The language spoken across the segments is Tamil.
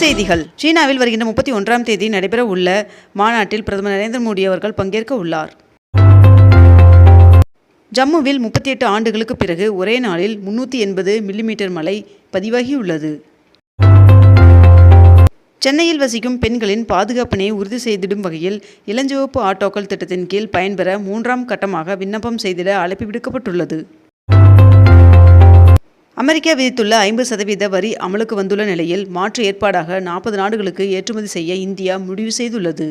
செய்திகள். சீனாவில் வருகின்ற முப்பத்தி ஒன்றாம் தேதி நடைபெற உள்ள மாநாட்டில் பிரதமர் நரேந்திர மோடி அவர்கள் பங்கேற்க உள்ளார். ஜம்முவில் முப்பத்தி எட்டு ஆண்டுகளுக்கு பிறகு ஒரே நாளில் முன்னூற்றி எண்பது மில்லிமீட்டர் மழை பதிவாகியுள்ளது. சென்னையில் வசிக்கும் பெண்களின் பாதுகாப்பினை உறுதி செய்திடும் வகையில் இளஞ்சிவப்பு ஆட்டோக்கள் திட்டத்தின் கீழ் பயன்பெற மூன்றாம் கட்டமாக விண்ணப்பம் செய்திட அழைப்பு விடுக்கப்பட்டுள்ளது. அமெரிக்கா விதித்துள்ள ஐம்பது சதவீத வரி அமலுக்கு வந்துள்ள நிலையில் மாற்று ஏற்பாடாக நாற்பது நாடுகளுக்கு ஏற்றுமதி செய்ய இந்தியா முடிவு செய்துள்ளது.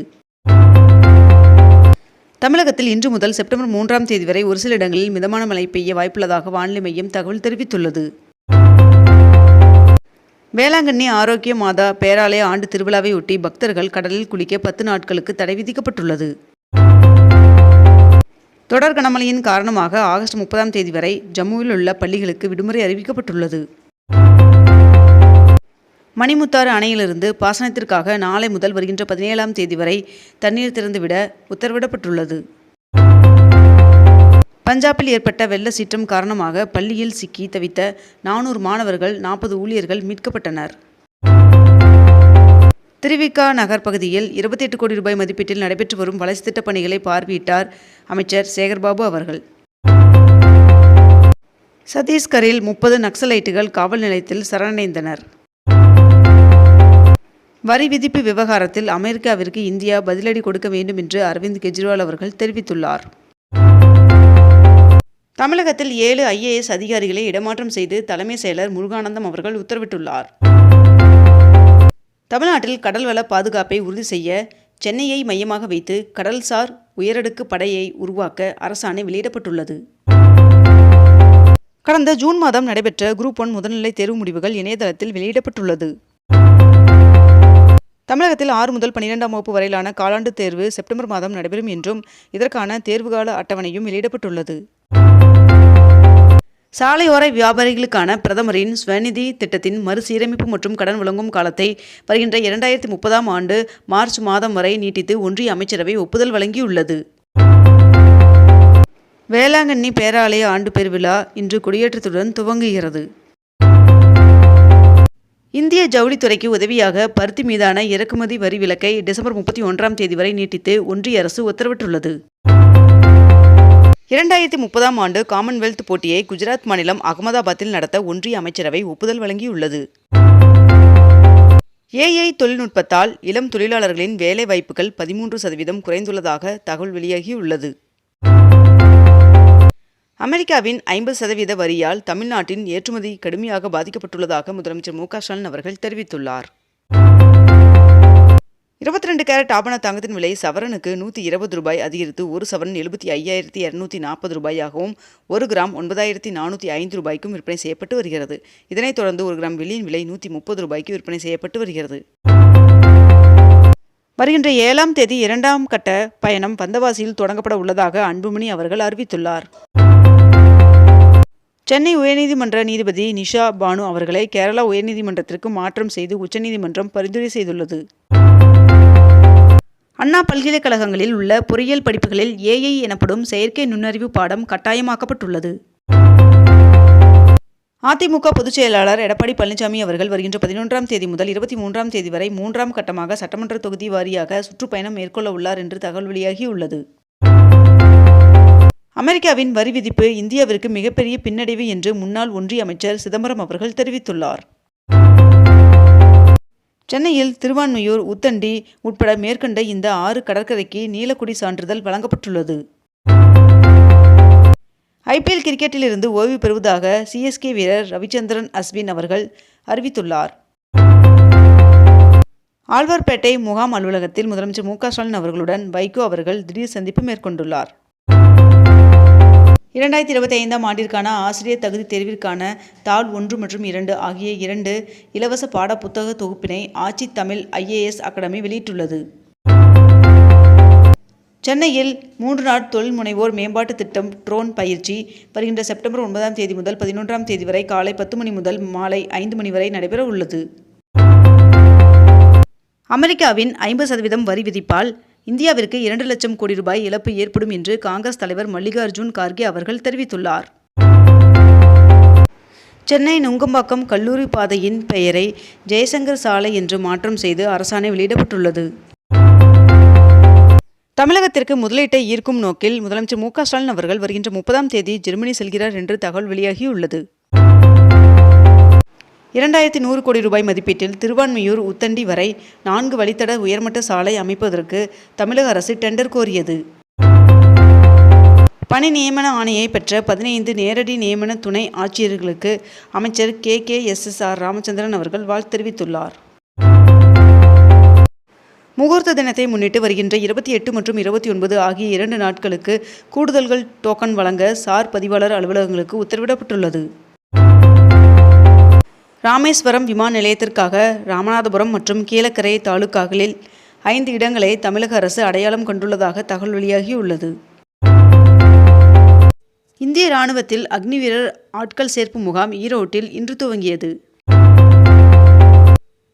தமிழகத்தில் இன்று முதல் செப்டம்பர் மூன்றாம் தேதி வரை ஒரு சில இடங்களில் மிதமான மழை பெய்ய வாய்ப்புள்ளதாக வானிலை மையம் தகவல் தெரிவித்துள்ளது. வேளாங்கண்ணி ஆரோக்கிய மாதா பேராலய ஆண்டு திருவிழாவை ஒட்டி பக்தர்கள் கடலில் குளிக்க பத்து நாட்களுக்கு தடை விதிக்கப்பட்டுள்ளது. தொடர் கனமழையின் காரணமாக ஆகஸ்ட் முப்பதாம் தேதி வரை ஜம்முவில் உள்ள பள்ளிகளுக்கு விடுமுறை அறிவிக்கப்பட்டுள்ளது. மணிமுத்தாறு அணையிலிருந்து பாசனத்திற்காக நாளை முதல் வருகின்ற பதினேழாம் தேதி வரை தண்ணீர் திறந்துவிட உத்தரவிடப்பட்டுள்ளது. பஞ்சாபில் ஏற்பட்ட வெள்ள சீற்றம் காரணமாக பள்ளியில் சிக்கி தவித்த நானூறு மாணவர்கள் நாற்பது ஊழியர்கள் மீட்கப்பட்டனர். திருவிக்கா நகர் பகுதியில் இருபத்தி எட்டு கோடி ரூபாய் மதிப்பீட்டில் நடைபெற்று வரும் வளர்ச்சி திட்டப் பணிகளை பார்வையிட்டார் அமைச்சர் சேகர்பாபு அவர்கள். சத்தீஸ்கரில் முப்பது நக்சலைட்டுகள் காவல் நிலையத்தில் சரணடைந்தனர். வரி விதிப்பு விவகாரத்தில் அமெரிக்காவிற்கு இந்தியா பதிலடி கொடுக்க வேண்டும் என்று அரவிந்த் கெஜ்ரிவால் அவர்கள் தெரிவித்துள்ளார். தமிழகத்தில் ஏழு ஐஏஎஸ் அதிகாரிகளை இடமாற்றம் செய்து தலைமை செயலர் முருகானந்தம் அவர்கள் உத்தரவிட்டுள்ளார். தமிழ்நாட்டில் கடல்வள பாதுகாப்பை உறுதி செய்ய சென்னையை மையமாக வைத்து கடல்சார் உயரடுக்கு படையை உருவாக்க அரசாணை வெளியிடப்பட்டுள்ளது. கடந்த ஜூன் மாதம் நடைபெற்ற குரூப் ஒன் முதல்நிலை தேர்வு முடிவுகள் இணையதளத்தில் வெளியிடப்பட்டுள்ளது. தமிழகத்தில் ஆறு முதல் பன்னிரெண்டாம் வகுப்பு வரையிலான காலாண்டு தேர்வு செப்டம்பர் மாதம் நடைபெறும் என்றும் இதற்கான தேர்வுகால அட்டவணையும் வெளியிடப்பட்டுள்ளது. சாலையோர வியாபாரிகளுக்கான பிரதமரின் ஸ்வநிதி திட்டத்தின் மறுசீரமைப்பு மற்றும் கடன் வழங்கும் காலத்தை வருகின்ற இரண்டாயிரத்தி முப்பதாம் ஆண்டு மார்ச் மாதம் வரை நீட்டித்து ஒன்றிய அமைச்சரவை ஒப்புதல் வழங்கியுள்ளது. வேளாங்கண்ணி பேராலய ஆண்டு பெருவிழா இன்று கொடியேற்றத்துடன் துவங்குகிறது. இந்திய ஜவுளித்துறைக்கு உதவியாக பருத்தி மீதான இறக்குமதி வரி விலக்கை டிசம்பர் முப்பத்தி ஒன்றாம் தேதி வரை நீட்டித்து ஒன்றிய அரசு உத்தரவிட்டுள்ளது. இரண்டாயிரத்தி முப்பதாம் ஆண்டு காமன்வெல்த் போட்டியை குஜராத் மாநிலம் அகமதாபாத்தில் நடத்த ஒன்றிய அமைச்சரவை ஒப்புதல் வழங்கியுள்ளது. ஏஐ தொழில்நுட்பத்தால் இளம் தொழிலாளர்களின் வேலை வாய்ப்புகள் பதிமூன்று சதவீதம் குறைந்துள்ளதாக தகவல் வெளியாகியுள்ளது. அமெரிக்காவின் ஐம்பது சதவீத வரியால் தமிழ்நாட்டின் ஏற்றுமதி கடுமையாக பாதிக்கப்பட்டுள்ளதாக முதலமைச்சர் மு க ஸ்டாலின் அவர்கள் தெரிவித்துள்ளார். இருபத்தி ரெண்டு கேரட் ஆபண தங்கத்தின் விலை சவரனுக்கு நூற்றி இருபது ரூபாய் அதிகரித்து ஒரு சவரன் எழுபத்தி ஐயாயிரத்தி இரநூத்தி நாற்பது ரூபாயாகவும் ஒரு கிராம் ஒன்பதாயிரத்தி நானூற்றி ஐந்து ரூபாய்க்கும் விற்பனை செய்யப்பட்டு வருகிறது. இதனைத் தொடர்ந்து ஒரு கிராம் வெள்ளியின் விலை நூற்றி முப்பது ரூபாய்க்கு விற்பனை செய்யப்பட்டு வருகிறது. வருகின்ற ஏழாம் தேதி இரண்டாம் கட்ட பயணம் வந்தவாசியில் தொடங்கப்பட உள்ளதாக அன்புமணி அவர்கள் அறிவித்துள்ளார். சென்னை உயர்நீதிமன்ற நீதிபதி நிஷா பானு அவர்களை கேரளா உயர்நீதிமன்றத்திற்கு மாற்றம் செய்து உச்சநீதிமன்றம் பரிந்துரை செய்துள்ளது. அண்ணா பல்கலைக்கழகங்களில் உள்ள பொறியியல் படிப்புகளில் ஏஐ எனப்படும் செயற்கை நுண்ணறிவு பாடம் கட்டாயமாக்கப்பட்டுள்ளது. அதிமுக பொதுச் செயலாளர் எடப்பாடி பழனிசாமி அவர்கள் வருகின்ற பதினொன்றாம் தேதி முதல் இருபத்தி மூன்றாம் தேதி வரை மூன்றாம் கட்டமாக சட்டமன்ற தொகுதி வாரியாக சுற்றுப்பயணம் மேற்கொள்ள உள்ளார் என்று தகவல் வெளியாகியுள்ளது. அமெரிக்காவின் வரி விதிப்பு இந்தியாவிற்கு மிகப்பெரிய பின்னடைவு என்று முன்னாள் ஒன்றிய அமைச்சர் சிதம்பரம் அவர்கள் தெரிவித்துள்ளார். சென்னையில் திருவான்மையூர் உத்தண்டி உட்பட மேற்கண்ட இந்த ஆறு கடற்கரைக்கு நீலக்குடி சான்றிதழ் வழங்கப்பட்டுள்ளது. ஐபிஎல் கிரிக்கெட்டிலிருந்து ஓய்வு பெறுவதாக சிஎஸ்கே வீரர் ரவிச்சந்திரன் அஸ்வின் அவர்கள் அறிவித்துள்ளார். ஆழ்வார்பேட்டை முகாம் அலுவலகத்தில் முதலமைச்சர் மு க ஸ்டாலின் அவர்களுடன் வைகோ அவர்கள் திடீர் சந்திப்பு மேற்கொண்டுள்ளார். இரண்டாயிரத்தி இருபத்தி ஐந்தாம் ஆண்டிற்கான ஆசிரியர் தகுதி தேர்விற்கான தாள் ஒன்று மற்றும் இரண்டு ஆகிய இரண்டு இலவச பாட புத்தக தொகுப்பினை ஆட்சி தமிழ் ஐஏஎஸ் அகாடமி வெளியிட்டுள்ளது. சென்னையில் மூன்று நாள் தொழில் முனைவோர் மேம்பாட்டு திட்டம் ட்ரோன் பயிற்சி வருகின்ற செப்டம்பர் ஒன்பதாம் தேதி முதல் பதினொன்றாம் தேதி வரை காலை பத்து மணி முதல் மாலை ஐந்து மணி வரை நடைபெற உள்ளது. அமெரிக்காவின் ஐம்பது சதவீதம் வரி விதிப்பால் இந்தியாவிற்கு இரண்டு லட்சம் கோடி ரூபாய் இழப்பு ஏற்படும் என்று காங்கிரஸ் தலைவர் மல்லிகார்ஜுன் கார்கே அவர்கள் தெரிவித்துள்ளார். சென்னை நுங்கம்பாக்கம் கல்லூரி பாதையின் பெயரை ஜெயசங்கர் சாலை என்று மாற்றம் செய்து அரசாணை வெளியிடப்பட்டுள்ளது. தமிழகத்திற்கு முதலீட்டை ஈர்க்கும் நோக்கில் முதலமைச்சர் மு க ஸ்டாலின் அவர்கள் வருகின்ற முப்பதாம் தேதி ஜெர்மனி செல்கிறார் என்று தகவல் வெளியாகியுள்ளது. இரண்டாயிரத்தி நூறு கோடி ரூபாய் மதிப்பீட்டில் திருவான்மியூர் உத்தண்டி வரை நான்கு வழித்தட உயர்மட்ட சாலை அமைப்பதற்கு தமிழக அரசு டெண்டர் கோரியது. பணி நியமன ஆணையை பெற்ற பதினைந்து நேரடி நியமன துணை ஆட்சியர்களுக்கு அமைச்சர் K. K. S. S. R. Ramachandran அவர்கள் வாழ்த்து தெரிவித்துள்ளார். முகூர்த்த தினத்தை முன்னிட்டு வருகின்ற இருபத்தி எட்டு மற்றும் இருபத்தி ஒன்பது ஆகிய இரண்டு நாட்களுக்கு கூடுதல்கள் டோக்கன் வழங்க சார் பதிவாளர் அலுவலகங்களுக்கு உத்தரவிடப்பட்டுள்ளது. ராமேஸ்வரம் விமான நிலையத்திற்காக ராமநாதபுரம் மற்றும் கீழக்கரை தாலுக்காக்களில் ஐந்து இடங்களை தமிழக அரசு அடையாளம் கண்டுள்ளதாக தகவல் வெளியாகியுள்ளது. இந்திய ராணுவத்தில் அக்னி வீரர் ஆட்கள் சேர்ப்பு முகாம் ஈரோட்டில் இன்று துவங்கியது.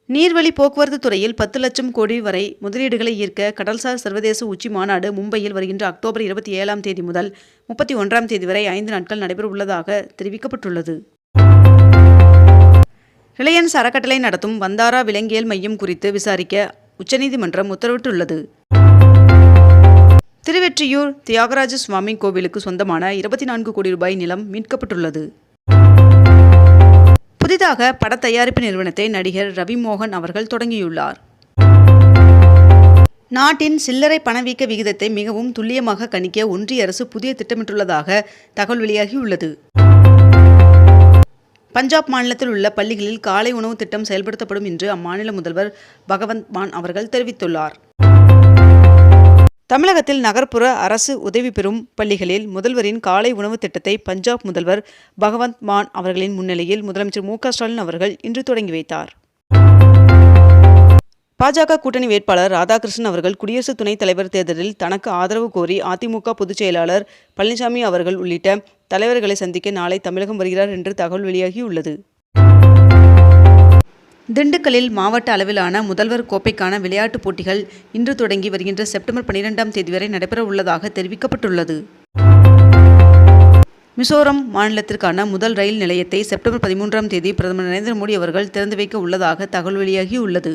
நீர்வழி போக்குவரத்து துறையில் பத்து லட்சம் கோடி வரை முதலீடுகளை ஈர்க்க கடல்சார் சர்வதேச உச்சி மாநாடு மும்பையில் வருகின்ற அக்டோபர் இருபத்தி ஏழாம் தேதி முதல் முப்பத்தி ஒன்றாம் தேதி வரை ஐந்து நாட்கள் நடைபெற உள்ளதாக தெரிவிக்கப்பட்டுள்ளது. ரிலையன்ஸ் அறக்கட்டளை நடத்தும் வந்தாரா விலங்கியல் மையம் குறித்து விசாரிக்க உச்சநீதிமன்றம் உத்தரவிட்டுள்ளது. திருவெற்றியூர் தியாகராஜ சுவாமி கோவிலுக்கு சொந்தமான இருபத்தி நான்கு கோடி ரூபாய் நிலம் மீட்கப்பட்டுள்ளது. புதிதாக பட தயாரிப்பு நிறுவனத்தை நடிகர் ரவி மோகன் அவர்கள் தொடங்கியுள்ளார். நாட்டின் சில்லறை பணவீக்க விகிதத்தை மிகவும் துல்லியமாக கணிக்க ஒன்றிய அரசு புதிய திட்டமிட்டுள்ளதாக தகவல் வெளியாகியுள்ளது. பஞ்சாப் மாநிலத்தில் உள்ள பள்ளிகளில் காலை உணவு திட்டம் செயல்படுத்தப்படும் என்று அம்மாநில முதல்வர் பகவந்த் மான் அவர்கள் தெரிவித்துள்ளார். தமிழகத்தில் நகர்ப்புற அரசு உதவி பெறும் பள்ளிகளில் முதல்வரின் காலை உணவு திட்டத்தை பஞ்சாப் முதல்வர் பகவந்த் மான் அவர்களின் முன்னிலையில் முதலமைச்சர் மு ஸ்டாலின் அவர்கள் இன்று தொடங்கி வைத்தார். பாஜக கூட்டணி வேட்பாளர் ராதாகிருஷ்ணன் அவர்கள் குடியரசு துணைத் தலைவர் தேர்தலில் தனக்கு ஆதரவு கோரி அதிமுக பொதுச் செயலாளர் பழனிசாமி அவர்கள் உள்ளிட்ட தலைவர்களை சந்திக்க நாளை தமிழகம் வருகிறார் என்று தகவல் வெளியாகியுள்ளது. திண்டுக்கல்லில் மாவட்ட அளவிலான முதல்வர் கோப்பைக்கான விளையாட்டுப் போட்டிகள் இன்று தொடங்கி வருகின்ற செப்டம்பர் பனிரெண்டாம் தேதி வரை நடைபெற உள்ளதாக தெரிவிக்கப்பட்டுள்ளது. மிசோரம் மாநிலத்திற்கான முதல் ரயில் நிலையத்தை செப்டம்பர் பதிமூன்றாம் தேதி பிரதமர் நரேந்திர மோடி அவர்கள் திறந்து வைக்க உள்ளதாக தகவல் வெளியாகியுள்ளது.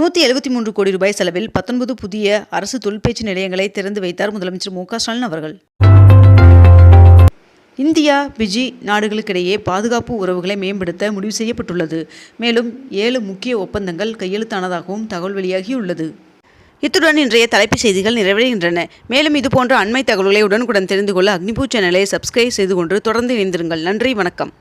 நூற்றி எழுபத்தி மூன்று கோடி ரூபாய் செலவில் பத்தொன்பது புதிய அரசு தொழிற்பயிற்சி நிலையங்களை திறந்து வைத்தார் முதலமைச்சர் மு ஸ்டாலின் அவர்கள். இந்தியா பிஜி நாடுகளுக்கிடையே பாதுகாப்பு உறவுகளை மேம்படுத்த முடிவு செய்யப்பட்டுள்ளது. மேலும் ஏழு முக்கிய ஒப்பந்தங்கள் கையெழுத்தானதாகவும் தகவல் வெளியாகியுள்ளது. இத்துடன் இன்றைய தலைப்புச் செய்திகள் நிறைவடைகின்றன. மேலும் இதுபோன்ற அண்மை தகவல்களை உடனுக்குடன் தெரிந்து கொள்ள அக்னிபூ சேனலை சப்ஸ்கிரைப் செய்து கொண்டு தொடர்ந்து இணைந்திருங்கள். நன்றி வணக்கம்.